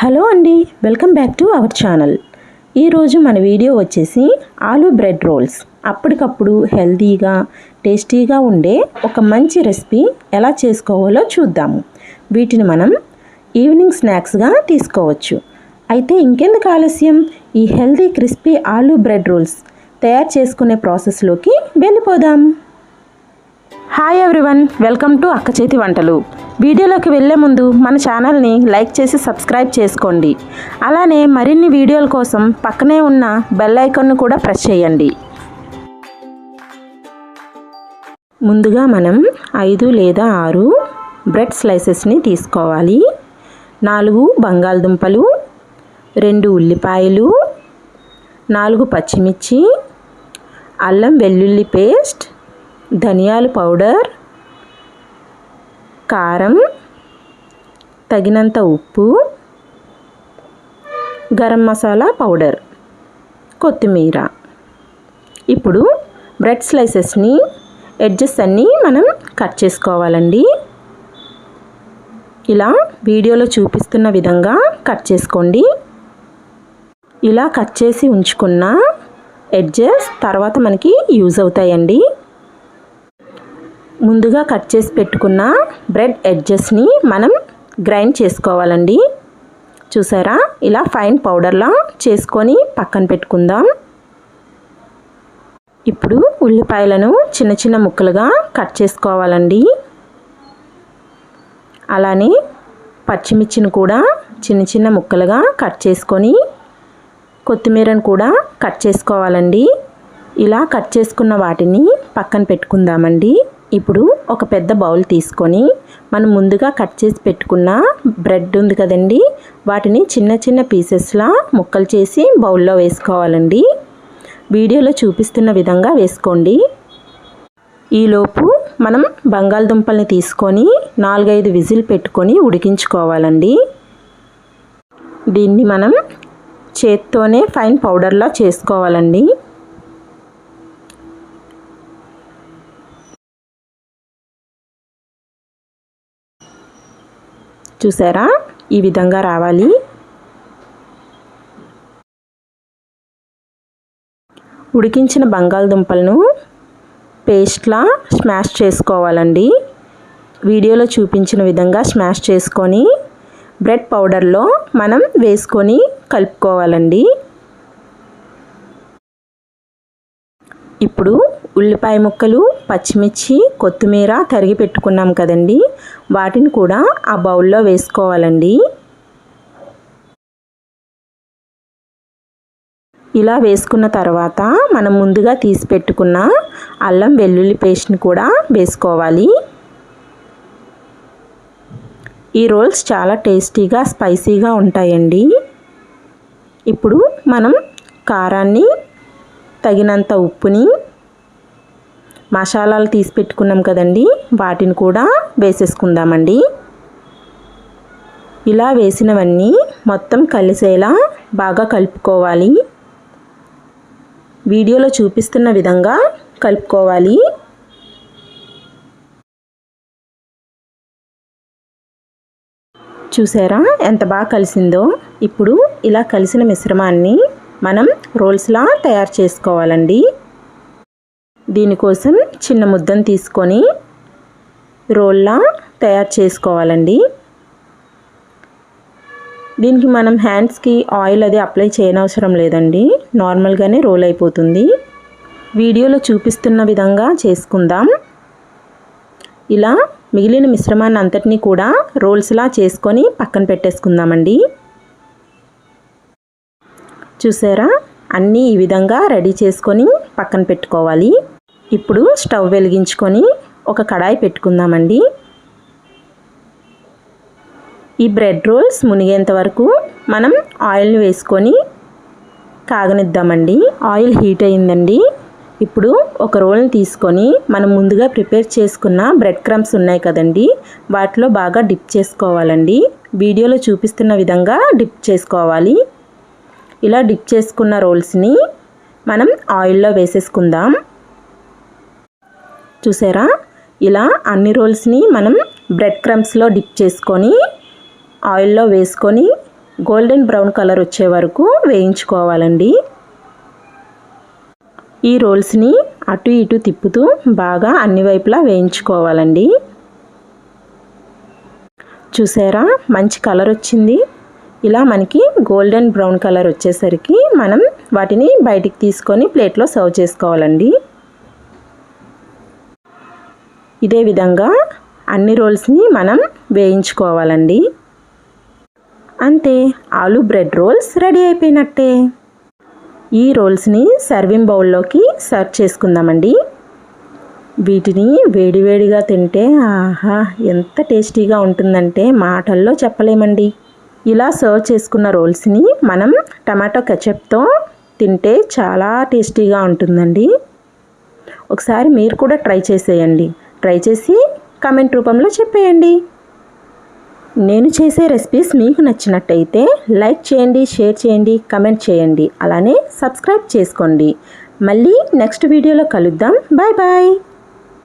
Hello అండి welcome back to our channel. ఈరోజు మన వీడియో వచ్చేసి ఆలూ బ్రెడ్ రోల్స్. అప్పటికప్పుడు హెల్తీగా టేస్టీగా ఉండే ఒక మంచి రెసిపీ ఎలా చేసుకోవాలో చూద్దాము. వీటిని మనం ఈవినింగ్ స్నాక్స్గా తీసుకోవచ్చు. అయితే ఇంకెందుకు ఆలస్యం? ఈ healthy crispy aloo bread rolls తయారు చేసుకునే ప్రాసెస్లోకి వెళ్ళిపోదాం. హాయ్ ఎవ్రీవన్ వెల్కమ్ టు అక్క చేతి వంటలు. వీడియోలోకి వెళ్ళే ముందు మన ఛానల్ని లైక్ చేసి సబ్స్క్రైబ్ చేసుకోండి. అలానే మరిన్ని వీడియోల కోసం పక్కనే ఉన్న బెల్ ఐకాన్ను కూడా ప్రెస్ చేయండి. ముందుగా మనం ఐదు లేదా ఆరు బ్రెడ్ స్లైసెస్ని తీసుకోవాలి. నాలుగు బంగాళదుంపలు రెండు ఉల్లిపాయలు నాలుగు పచ్చిమిర్చి అల్లం వెల్లుల్లి పేస్ట్ ధనియాల పౌడర్ కారం తగినంత ఉప్పు గరం మసాలా పౌడర్ కొత్తిమీర. ఇప్పుడు బ్రెడ్ స్లైసెస్ని ఎడ్జెస్ అన్నీ మనం కట్ చేసుకోవాలండి. ఇలా వీడియోలో చూపిస్తున్న విధంగా కట్ చేసుకోండి. ఇలా కట్ చేసి ఉంచుకున్న ఎడ్జెస్ తర్వాత మనకి యూజ్ అవుతాయండి. ముందుగా కట్ చేసి పెట్టుకున్న బ్రెడ్ ఎడ్జెస్ని మనం గ్రైండ్ చేసుకోవాలండి. చూసారా? ఇలా ఫైన్ పౌడర్లా చేసుకొని పక్కన పెట్టుకుందాం. ఇప్పుడు ఉల్లిపాయలను చిన్న చిన్న ముక్కలుగా కట్ చేసుకోవాలండి. అలానే పచ్చిమిర్చిని కూడా చిన్న చిన్న ముక్కలుగా కట్ చేసుకొని కొత్తిమీరను కూడా కట్ చేసుకోవాలండి. ఇలా కట్ చేసుకున్న వాటిని పక్కన పెట్టుకుందామండి. ఇప్పుడు ఒక పెద్ద బౌల్ తీసుకొని మనం ముందుగా కట్ చేసి పెట్టుకున్న బ్రెడ్ ఉంది కదండి వాటిని చిన్న చిన్న పీసెస్లా ముక్కలు చేసి బౌల్లో వేసుకోవాలండి. వీడియోలో చూపిస్తున్న విధంగా వేసుకోండి. ఈలోపు మనం బంగాళదుంపల్ని తీసుకొని నాలుగైదు విజిల్ పెట్టుకొని ఉడికించుకోవాలండి. దీన్ని మనం చేత్తోనే ఫైన్ పౌడర్లా చేసుకోవాలండి. చూసారా? ఈ విధంగా రావాలి. ఉడికించిన బంగాళదుంపలను పేస్ట్లా స్మాష్ చేసుకోవాలండి. వీడియోలో చూపించిన విధంగా స్మాష్ చేసుకొని బ్రెడ్ పౌడర్లో మనం వేసుకొని కలుపుకోవాలండి. ఇప్పుడు ఉల్లిపాయ ముక్కలు పచ్చిమిర్చి కొత్తిమీర తరిగి పెట్టుకున్నాం కదండి. వాటిని కూడా ఆ బౌల్లో వేసుకోవాలండి. ఇలా వేసుకున్న తర్వాత మనం ముందుగా తీసి పెట్టుకున్న అల్లం వెల్లుల్లి పేస్ట్ని కూడా వేసుకోవాలి. ఈ రోల్స్ చాలా టేస్టీగా స్పైసీగా ఉంటాయండి. ఇప్పుడు మనం కారాన్ని తగినంత ఉప్పుని మసాలాలు తీసి పెట్టుకున్నాం కదండి. వాటిని కూడా వేసేసుకుందామండి. ఇలా వేసినవన్నీ మొత్తం కలిసేలా బాగా కలుపుకోవాలి. వీడియోలో చూపిస్తున్న విధంగా కలుపుకోవాలి. చూసారా ఎంత బాగా కలిసిందో? ఇప్పుడు ఇలా కలిసిన మిశ్రమాన్ని మనం రోల్స్లా తయారు చేసుకోవాలండి. దీనికోసం చిన్న ముద్దను తీసుకొని రోల్లా తయారు చేసుకోవాలండి. దీనికి మనం హ్యాండ్స్కి ఆయిల్ అది అప్లై చేయనవసరం లేదండి. నార్మల్గానే రోల్ అయిపోతుంది. వీడియోలో చూపిస్తున్న విధంగా చేసుకుందాం. ఇలా మిగిలిన మిశ్రమాన్ని అంతటినీ కూడా రోల్స్లా చేసుకొని పక్కన పెట్టేసుకుందామండి. చూసారా? అన్నీ ఈ విధంగా రెడీ చేసుకొని పక్కన పెట్టుకోవాలి. ఇప్పుడు స్టవ్ వెలిగించుకొని ఒక కడాయి పెట్టుకుందామండి. ఈ బ్రెడ్ రోల్స్ మునిగేంత వరకు మనం ఆయిల్ని వేసుకొని కాగనిద్దామండి. ఆయిల్ హీట్ అయిందండి. ఇప్పుడు ఒక రోల్ని తీసుకొని మనం ముందుగా ప్రిపేర్ చేసుకున్న బ్రెడ్ క్రమ్స్ ఉన్నాయి కదండి వాటిలో బాగా డిప్ చేసుకోవాలండి. వీడియోలో చూపిస్తున్న విధంగా డిప్ చేసుకోవాలి. ఇలా డిప్ చేసుకున్న రోల్స్ని మనం ఆయిల్లో వేసేసుకుందాం. చూసారా? ఇలా అన్ని రోల్స్ని మనం బ్రెడ్ క్రమ్స్లో డిప్ చేసుకొని ఆయిల్లో వేసుకొని గోల్డెన్ బ్రౌన్ కలర్ వచ్చే వరకు వేయించుకోవాలండి. ఈ రోల్స్ని అటు ఇటు తిప్పుతూ బాగా అన్ని వైపులా వేయించుకోవాలండి. చూసారా? మంచి కలర్ వచ్చింది. ఇలా మనకి గోల్డెన్ బ్రౌన్ కలర్ వచ్చేసరికి మనం వాటిని బయటికి తీసుకొని ప్లేట్లో సర్వ్ చేసుకోవాలండి. ఇదే విధంగా అన్ని రోల్స్ని మనం వేయించుకోవాలండి. అంతే ఆలూ బ్రెడ్ రోల్స్ రెడీ అయిపోయినట్టే. ఈ రోల్స్ని సర్వింగ్ బౌల్లోకి సర్వ్ చేసుకుందామండి. వీటిని వేడివేడిగా తింటే ఆహా ఎంత టేస్టీగా ఉంటుందంటే మాటల్లో చెప్పలేమండి. ఇలా సర్వ్ చేసుకున్న రోల్స్ని మనం టమాటో కెచప్తో తింటే చాలా టేస్టీగా ఉంటుందండి. ఒకసారి మీరు కూడా ట్రై చేసేయండి. ట్రై చేసి కామెంట్ రూపంలో చెప్పేయండి. నేను చేసే రెసిపీస్ మీకు నచ్చినట్టయితే లైక్ చేయండి షేర్ చేయండి కమెంట్ చేయండి. అలానే సబ్స్క్రైబ్ చేసుకోండి. మళ్ళీ నెక్స్ట్ వీడియోలో కలుద్దాం. Bye bye.